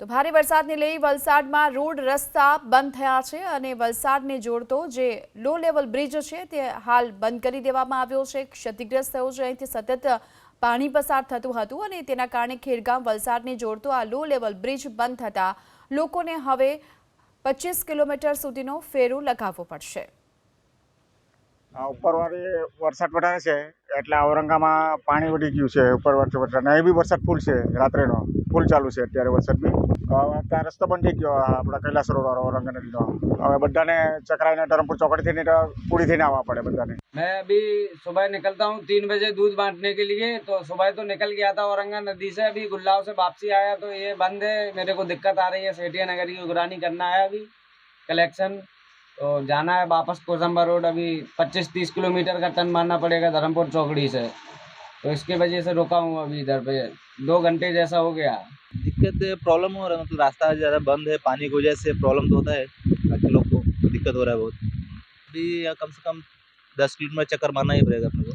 તો ભારે વરસાદને લઈ વલસાડમાં રોડ રસ્તા બંધ થયા છે અને વલસાડને જોડતો જે લો લેવલ બ્રિજ છે તે હાલ બંધ કરી દેવામાં આવ્યો છે. ક્ષતિગ્રસ્ત થયો છે. અહીંથી સતત પાણી પસાર થતું હતું અને તેના કારણે ખેડગામ વલસાડને જોડતો આ લો લેવલ બ્રિજ બંધ થતાં લોકોને હવે પચીસ કિલોમીટર સુધીનો ફેરો લગાવવો પડશે. ઉપરવાળી વરસાદ વધારે છે એટલે ઔરંગામાં પાણી વધી ગયું છે. ઉપર વરસાદ. અને એ બી વરસાદ ફૂલ છે રાત્રેનો. ફૂલ ચાલુ છે અત્યારે વરસાદ બી હવે ત્યાં રસ્તો બંધ થઈ ગયો આ આપણા કૈલાસ રોડ વાળો ઔરંગા નદીનો હવે બધાને ચકરાઈને ધરમપુર ચોકડીથી નહીં તો પૂરી થઈને આવવા પડે બધાને मैं अभी सुबह निकलता हूँ तीन बजे दूध बांटने के लिए तो सुबह तो निकल गया था औरंगा नदी से अभी गुल्लाव से वापसी आया तो ये बंद है मेरे को दिक्कत आ रही है सेठिया नगर की उगरानी करना है अभी कलेक्शन तो जाना है वापस कोसंबा रोड अभी 25-30 किलोमीटर का टर्न मारना पड़ेगा धर्मपुर चौकड़ी से तो इसके वजह से रुका हूँ अभी इधर पे। दो घंटे जैसा हो गया। दिक्कत प्रॉब्लम हो रहा है मतलब रास्ता ज़्यादा बंद है, पानी की वजह से प्रॉब्लम तो होता है, बाकी लोग को दिक्कत हो रहा है बहुत। अभी कम से कम दस किलोमीटर चक्कर मारना ही पड़ेगा अपने को।